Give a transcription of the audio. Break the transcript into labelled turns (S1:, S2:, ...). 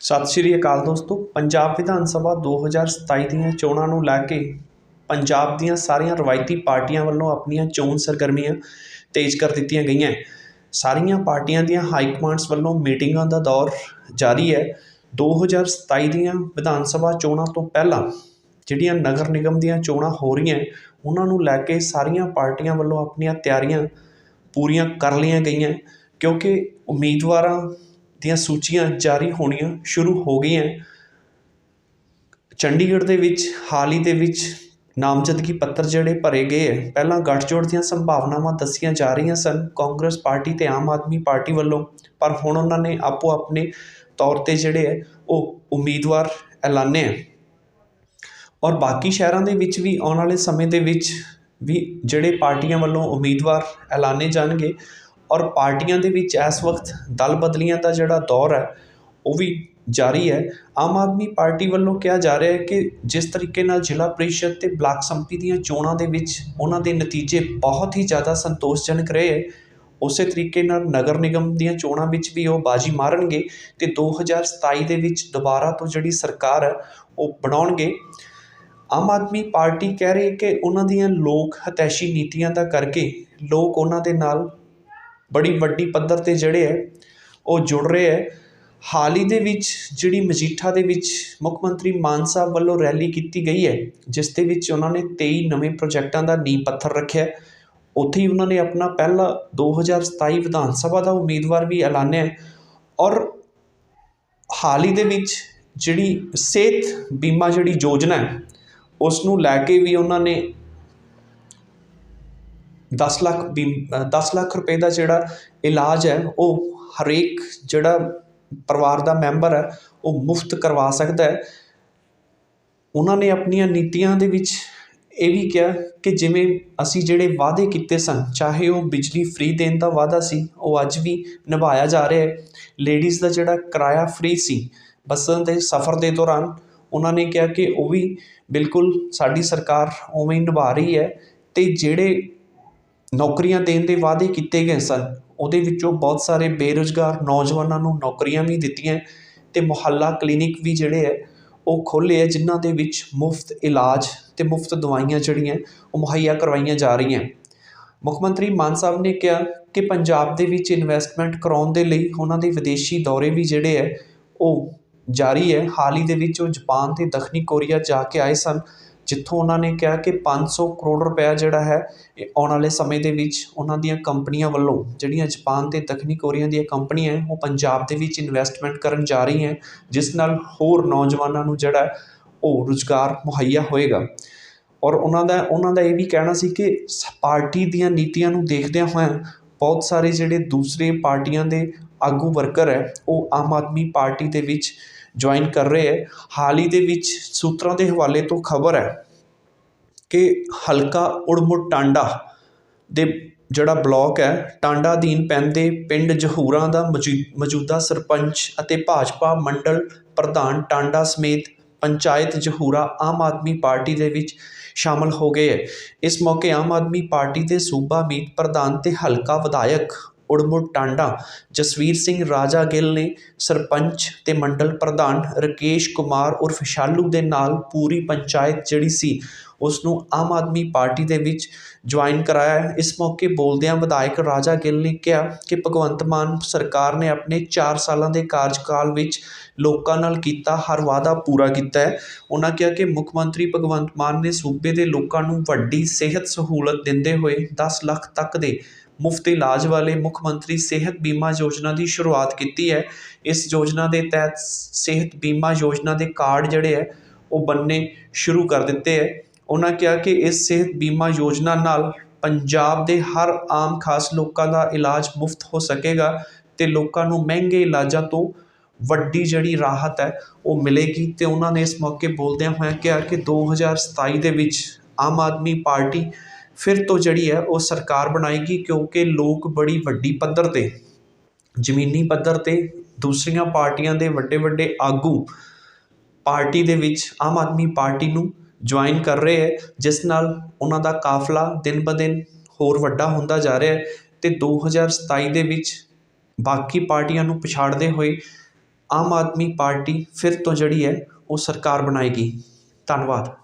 S1: ਸਤਿ ਸ਼੍ਰੀ ਅਕਾਲ ਦੋਸਤੋ, ਪੰਜਾਬ ਵਿਧਾਨ ਸਭਾ 2027 ਦੀਆਂ ਚੋਣਾਂ ਨੂੰ ਲੈ ਕੇ ਪੰਜਾਬ ਦੀਆਂ ਸਾਰੀਆਂ ਰਵਾਇਤੀ ਪਾਰਟੀਆਂ ਵੱਲੋਂ ਆਪਣੀਆਂ ਚੋਣ ਸਰਗਰਮੀਆਂ ਤੇਜ਼ ਕਰ ਦਿੱਤੀਆਂ ਗਈਆਂ ਸਾਰੀਆਂ ਪਾਰਟੀਆਂ ਦੀਆਂ ਹਾਈ ਕਮਾਂਡਸ ਵੱਲੋਂ ਮੀਟਿੰਗਾਂ ਦਾ ਦੌਰ ਜਾਰੀ ਹੈ। 2027 ਦੀਆਂ ਵਿਧਾਨ ਸਭਾ ਚੋਣਾਂ ਤੋਂ ਪਹਿਲਾਂ ਜਿਹੜੀਆਂ ਨਗਰ ਨਿਗਮ ਦੀਆਂ ਚੋਣਾਂ ਹੋ ਰਹੀਆਂ ਉਹਨਾਂ ਨੂੰ ਲੈ ਕੇ ਸਾਰੀਆਂ ਪਾਰਟੀਆਂ ਵੱਲੋਂ ਆਪਣੀਆਂ ਤਿਆਰੀਆਂ ਪੂਰੀਆਂ ਕਰ ਲਈਆਂ ਗਈਆਂ ਕਿਉਂਕਿ ਉਮੀਦਵਾਰਾਂ ਦੀਆਂ ਸੂਚੀਆਂ ਜਾਰੀ ਹੋਣੀਆਂ ਸ਼ੁਰੂ ਹੋ ਗਈਆਂ। ਚੰਡੀਗੜ੍ਹ ਦੇ ਵਿੱਚ, ਹਾਲ ਹੀ ਦੇ ਵਿੱਚ ਨਾਮਜ਼ਦਗੀ ਪੱਤਰ ਜਿਹੜੇ ਭਰੇ ਗਏ ਹੈ ਪਹਿਲਾਂ ਗੱਠਜੋੜ ਦੀਆਂ ਸੰਭਾਵਨਾਵਾਂ ਦੱਸੀਆਂ ਜਾ ਰਹੀਆਂ ਸਨ ਕਾਂਗਰਸ ਪਾਰਟੀ ਅਤੇ ਆਮ ਆਦਮੀ ਪਾਰਟੀ ਵੱਲੋਂ, ਪਰ ਹੁਣ ਉਹਨਾਂ ਨੇ ਆਪੋ ਆਪਣੇ ਤੌਰ ਤੇ ਜਿਹੜੇ ਹੈ ਉਹ ਉਮੀਦਵਾਰ ਐਲਾਨੇ ਹੈ ਔਰ ਬਾਕੀ ਸ਼ਹਿਰਾਂ ਦੇ ਵਿੱਚ ਵੀ ਆਉਣ ਵਾਲੇ ਸਮੇਂ ਦੇ ਵਿੱਚ ਵੀ ਜਿਹੜੇ ਪਾਰਟੀਆਂ ਵੱਲੋਂ ਉਮੀਦਵਾਰ ਐਲਾਨੇ ਜਾਣਗੇ ਔਰ ਪਾਰਟੀਆਂ ਦੇ ਵਿੱਚ ਇਸ ਵਕਤ ਦਲ ਬਦਲੀਆਂ ਦਾ ਜਿਹੜਾ ਦੌਰ ਹੈ, ਉਹ ਵੀ ਜਾਰੀ ਹੈ। ਆਮ ਆਦਮੀ ਪਾਰਟੀ ਵੱਲੋਂ ਕਿਹਾ ਜਾ ਰਿਹਾ ਹੈ ਕਿ ਜਿਸ ਤਰੀਕੇ ਨਾਲ ਜ਼ਿਲ੍ਹਾ ਪ੍ਰੀਸ਼ਦ ਅਤੇ ਬਲਾਕ ਸੰਮਤੀ ਦੀਆਂ ਚੋਣਾਂ ਦੇ ਵਿੱਚ ਉਹਨਾਂ ਦੇ ਨਤੀਜੇ ਬਹੁਤ ਹੀ ਜ਼ਿਆਦਾ ਸੰਤੋਸ਼ਜਨਕ ਰਹੇ ਹੈ। ਉਸੇ ਤਰੀਕੇ ਨਾਲ ਨਗਰ ਨਿਗਮ ਦੀਆਂ ਚੋਣਾਂ ਵਿੱਚ ਵੀ ਉਹ ਬਾਜੀ ਮਾਰਨਗੇ ਤੇ 2027 ਦੇ ਵਿੱਚ ਦੁਬਾਰਾ ਤੋਂ ਜਿਹੜੀ ਸਰਕਾਰ ਹੈ, ਉਹ ਬਣਾਉਣਗੇ। ਆਮ ਆਦਮੀ ਪਾਰਟੀ ਕਹਿ ਰਹੀ ਹੈ ਕਿ ਉਹਨਾਂ ਦੀਆਂ ਲੋਕ ਹਤੈਸ਼ੀ ਨੀਤੀਆਂ ਦਾ ਕਰਕੇ ਲੋਕ ਉਹਨਾਂ ਦੇ ਨਾਲ ਬੜੀ ਵੱਡੀ ਪੱਧਰ ਤੇ ਜਿਹੜੇ ਹੈ, ਉਹ ਜੁੜ ਰਹੇ ਹੈ। ਹਾਲ ਹੀ ਦੇ ਵਿੱਚ ਜਿਹੜੀ ਮਜੀਠਾ ਦੇ ਵਿੱਚ ਮੁੱਖ ਮੰਤਰੀ ਮਾਨ ਸਾਹਿਬ ਵੱਲੋਂ ਰੈਲੀ ਕੀਤੀ ਗਈ ਹੈ, ਜਿਸ ਦੇ ਵਿੱਚ ਉਹਨਾਂ ਨੇ ਤੇਈ ਨਵੇਂ ਪ੍ਰੋਜੈਕਟਾਂ ਦਾ ਨੀਂਹ ਪੱਥਰ ਰੱਖਿਆ ਉੱਥੇ ਹੀ ਉਹਨਾਂ ਨੇ ਆਪਣਾ ਪਹਿਲਾ 2027 ਵਿਧਾਨ ਸਭਾ ਦਾ ਉਮੀਦਵਾਰ ਵੀ ਐਲਾਨਿਆ ਔਰ ਹਾਲ ਹੀ ਦੇ ਵਿੱਚ ਜਿਹੜੀ ਸਿਹਤ ਬੀਮਾ ਜਿਹੜੀ ਯੋਜਨਾ ਹੈ ਉਸ ਨੂੰ ਲੈ ਕੇ ਵੀ ਉਹਨਾਂ ਨੇ ਦਸ ਲੱਖ ਬੀ ਦਸ ਲੱਖ ਰੁਪਏ ਦਾ ਜਿਹੜਾ ਇਲਾਜ ਹੈ, ਉਹ ਹਰੇਕ ਜਿਹੜਾ ਪਰਿਵਾਰ ਦਾ ਮੈਂਬਰ ਹੈ, ਉਹ ਮੁਫਤ ਕਰਵਾ ਸਕਦਾ ਹੈ। ਉਹਨਾਂ ਨੇ ਆਪਣੀਆਂ ਨੀਤੀਆਂ ਦੇ ਵਿੱਚ ਇਹ ਵੀ ਕਿਹਾ ਕਿ ਜਿਵੇਂ ਅਸੀਂ ਜਿਹੜੇ ਵਾਅਦੇ ਕੀਤੇ ਸਨ, ਚਾਹੇ ਉਹ ਬਿਜਲੀ ਫ੍ਰੀ ਦੇਣ ਦਾ ਵਾਅਦਾ ਸੀ, ਉਹ ਅੱਜ ਵੀ ਨਿਭਾਇਆ ਜਾ ਰਿਹਾ ਹੈ। ਲੇਡੀਜ਼ ਦਾ ਜਿਹੜਾ ਕਿਰਾਇਆ ਫ੍ਰੀ ਸੀ, ਬੱਸਾਂ ਦੇ ਸਫ਼ਰ ਦੇ ਦੌਰਾਨ, ਉਹਨਾਂ ਨੇ ਕਿਹਾ ਕਿ ਉਹ ਵੀ ਬਿਲਕੁਲ ਸਾਡੀ ਸਰਕਾਰ ਉਵੇਂ ਹੀ ਨਿਭਾ ਰਹੀ ਹੈ ਤੇ ਜਿਹੜੇ ਨੌਕਰੀਆਂ ਦੇਣ ਦੇ ਵਾਅਦੇ ਕੀਤੇ ਗਏ ਸਨ। ਉਹਦੇ ਵਿੱਚੋਂ ਬਹੁਤ ਸਾਰੇ ਬੇਰੁਜ਼ਗਾਰ ਨੌਜਵਾਨਾਂ ਨੂੰ ਨੌਕਰੀਆਂ ਵੀ ਦਿੱਤੀਆਂ ਅਤੇ ਮੁਹੱਲਾ ਕਲੀਨਿਕ ਵੀ ਜਿਹੜੇ ਹੈ, ਉਹ ਖੋਲ੍ਹੇ ਹੈ, ਜਿਨ੍ਹਾਂ ਦੇ ਵਿੱਚ ਮੁਫਤ ਇਲਾਜ ਅਤੇ ਮੁਫਤ ਦਵਾਈਆਂ ਜਿਹੜੀਆਂ, ਉਹ ਮੁਹੱਈਆ ਕਰਵਾਈਆਂ ਜਾ ਰਹੀਆਂ। ਮੁੱਖ ਮੰਤਰੀ ਮਾਨ ਸਾਹਿਬ ਨੇ ਕਿਹਾ ਕਿ ਪੰਜਾਬ ਦੇ ਵਿੱਚ ਇਨਵੈਸਟਮੈਂਟ ਕਰਾਉਣ ਦੇ ਲਈ ਉਹਨਾਂ ਦੇ ਵਿਦੇਸ਼ੀ ਦੌਰੇ ਵੀ ਜਿਹੜੇ ਹੈ, ਉਹ ਜਾਰੀ ਹੈ। ਹਾਲ ਹੀ ਦੇ ਵਿੱਚ ਉਹ ਜਾਪਾਨ ਤੇ ਦੱਖਣੀ ਕੋਰੀਆ ਜਾ ਕੇ ਆਏ ਸਨ। ਜਿੱਥੋਂ ਉਹਨਾਂ ਨੇ ਕਿਹਾ ਕਿ ਪੰਜ ਸੌ ਕਰੋੜ ਰੁਪਇਆ ਜਿਹੜਾ ਹੈ, ਇਹ ਆਉਣ ਵਾਲੇ ਸਮੇਂ ਦੇ ਵਿੱਚ ਉਹਨਾਂ ਦੀਆਂ ਕੰਪਨੀਆਂ ਵੱਲੋਂ, ਜਿਹੜੀਆਂ ਜਪਾਨ ਅਤੇ ਦੱਖਣੀ ਕੋਰੀਆ ਦੀਆਂ ਕੰਪਨੀਆਂ ਉਹ ਪੰਜਾਬ ਦੇ ਵਿੱਚ ਇਨਵੈਸਟਮੈਂਟ ਕਰਨ ਜਾ ਰਹੀਆਂ ਹੈ, ਜਿਸ ਨਾਲ ਹੋਰ ਨੌਜਵਾਨਾਂ ਨੂੰ ਜਿਹੜਾ ਉਹ ਰੁਜ਼ਗਾਰ ਮੁਹੱਈਆ ਹੋਏਗਾ। ਔਰ ਉਹਨਾਂ ਦਾ ਉਹਨਾਂ ਦਾ ਇਹ ਵੀ ਕਹਿਣਾ ਸੀ ਕਿ ਸ- ਪਾਰਟੀ ਦੀਆਂ ਨੀਤੀਆਂ ਨੂੰ ਦੇਖਦਿਆਂ ਹੋਇਆਂ ਬਹੁਤ ਸਾਰੇ ਜਿਹੜੇ ਦੂਸਰੇ ਪਾਰਟੀਆਂ ਦੇ ਆਗੂ ਵਰਕਰ ਹੈ, ਉਹ ਆਮ ਆਦਮੀ ਪਾਰਟੀ ਦੇ ਵਿੱਚ ਜੁਆਇਨ ਕਰ ਰਹੇ ਹੈ, ਹਾਲ ਹੀ ਦੇ ਵਿੱਚ ਸੂਤਰਾਂ ਦੇ ਹਵਾਲੇ ਤੋਂ ਖਬਰ ਹੈ ਕਿ ਹਲਕਾ ਉੜਮੁੜ ਟਾਂਡਾ ਦੇ ਜਿਹੜਾ ਬਲਾਕ ਹੈ, ਟਾਂਡਾ ਅਧੀਨ ਪੈਂਦੇ ਪਿੰਡ ਜਹੂਰਾਂ ਦਾ ਮੌਜੂ- ਮੌਜੂਦਾ ਸਰਪੰਚ ਅਤੇ ਭਾਜਪਾ ਮੰਡਲ ਪ੍ਰਧਾਨ ਟਾਂਡਾ ਸਮੇਤ ਪੰਚਾਇਤ ਜਹੂਰਾ ਆਮ ਆਦਮੀ ਪਾਰਟੀ ਦੇ ਵਿੱਚ ਸ਼ਾਮਲ ਹੋ ਗਏ ਹੈ। ਇਸ ਮੌਕੇ ਆਮ ਆਦਮੀ ਪਾਰਟੀ ਦੇ ਸੂਬਾ ਮੀਤ ਪ੍ਰਧਾਨ ਤੇ ਹਲਕਾ ਵਿਧਾਇਕ ਉੜਮੁੜ ਟਾਂਡਾ। ਜਸਵੀਰ ਸਿੰਘ ਰਾਜਾ ਗਿੱਲ ਨੇ ਸਰਪੰਚ ਤੇ ਮੰਡਲ ਪ੍ਰਧਾਨ ਰਕੇਸ਼ ਕੁਮਾਰ ਉਰਫ ਸ਼ਾਲੂ ਦੇ ਨਾਲ ਪੂਰੀ ਪੰਚਾਇਤ ਜਿਹੜੀ ਸੀ ਉਸ ਨੂੰ ਆਮ ਆਦਮੀ ਪਾਰਟੀ ਦੇ ਵਿੱਚ ਜੁਆਇਨ ਕਰਾਇਆ। ਇਸ ਮੌਕੇ ਬੋਲਦਿਆਂ ਵਿਧਾਇਕ ਰਾਜਾ ਗਿੱਲ ਨੇ ਕਿਹਾ ਕਿ ਭਗਵੰਤ ਮਾਨ ਸਰਕਾਰ ਨੇ ਆਪਣੇ 4 ਸਾਲਾਂ ਦੇ ਕਾਰਜਕਾਲ ਵਿੱਚ ਲੋਕਾਂ ਨਾਲ ਕੀਤਾ, ਹਰ ਵਾਅਦਾ ਪੂਰਾ ਕੀਤਾ ਹੈ। ਉਹਨਾਂ ਕਿਹਾ ਕਿ ਮੁੱਖ ਮੰਤਰੀ ਭਗਵੰਤ ਮਾਨ ਨੇ ਸੂਬੇ ਦੇ ਲੋਕਾਂ ਨੂੰ ਵੱਡੀ ਸਿਹਤ ਸਹੂਲਤ ਦਿੰਦੇ ਹੋਏ 10 ਲੱਖ ਤੱਕ ਦੇ ਮੁਫਤ ਇਲਾਜ ਵਾਲੇ ਮੁੱਖ ਮੰਤਰੀ ਸਿਹਤ ਬੀਮਾ ਯੋਜਨਾ ਦੀ ਸ਼ੁਰੂਆਤ ਕੀਤੀ ਹੈ। ਇਸ ਯੋਜਨਾ ਦੇ ਤਹਿਤ ਸਿਹਤ ਬੀਮਾ ਯੋਜਨਾ ਦੇ ਕਾਰਡ ਜਿਹੜੇ ਹੈ, ਉਹ ਬਣਨੇ ਸ਼ੁਰੂ ਕਰ ਦਿੱਤੇ ਹੈ। ਉਹਨਾਂ ਕਿਹਾ ਕਿ ਇਸ ਸਿਹਤ ਬੀਮਾ ਯੋਜਨਾ ਨਾਲ ਪੰਜਾਬ ਦੇ ਹਰ ਆਮ ਖਾਸ ਲੋਕਾਂ ਦਾ ਇਲਾਜ ਮੁਫਤ ਹੋ ਸਕੇਗਾ ਤੇ ਲੋਕਾਂ ਨੂੰ ਮਹਿੰਗੇ ਇਲਾਜਾਂ ਤੋਂ ਵੱਡੀ ਜਿਹੜੀ ਰਾਹਤ ਹੈ, ਉਹ ਮਿਲੇਗੀ। ਤੇ ਉਹਨਾਂ ਨੇ ਇਸ ਮੌਕੇ ਬੋਲਦਿਆਂ ਹੋਇਆਂ ਕਿਹਾ ਕਿ 2027 ਦੇ ਵਿੱਚ ਆਮ ਆਦਮੀ ਪਾਰਟੀ ਫਿਰ ਤੋਂ ਜਿਹੜੀ ਹੈ ਉਹ ਸਰਕਾਰ ਬਣਾਏਗੀ ਕਿਉਂਕਿ ਲੋਕ ਬੜੀ ਵੱਡੀ ਪੱਧਰ ਤੇ, ਜ਼ਮੀਨੀ ਪੱਧਰ ਤੇ ਦੂਸਰੀਆਂ ਪਾਰਟੀਆਂ ਦੇ ਵੱਡੇ ਵੱਡੇ ਆਗੂ ਪਾਰਟੀ ਦੇ ਵਿੱਚ ਆਮ ਆਦਮੀ ਪਾਰਟੀ ਨੂੰ ਜੁਆਇਨ ਕਰ ਰਹੇ ਹੈ, ਜਿਸ ਨਾਲ ਉਹਨਾਂ ਦਾ ਕਾਫਲਾ ਦਿਨ ਬ ਦਿਨ ਹੋਰ ਵੱਡਾ ਹੁੰਦਾ ਜਾ ਰਿਹਾ ਅਤੇ ਦੋ ਹਜ਼ਾਰ ਸਤਾਈ ਦੇ ਵਿੱਚ ਬਾਕੀ ਪਾਰਟੀਆਂ ਨੂੰ ਪਛਾੜਦੇ ਹੋਏ ਆਮ ਆਦਮੀ ਪਾਰਟੀ ਫਿਰ ਤੋਂ ਜਿਹੜੀ ਹੈ ਉਹ ਸਰਕਾਰ ਬਣਾਏਗੀ। ਧੰਨਵਾਦ।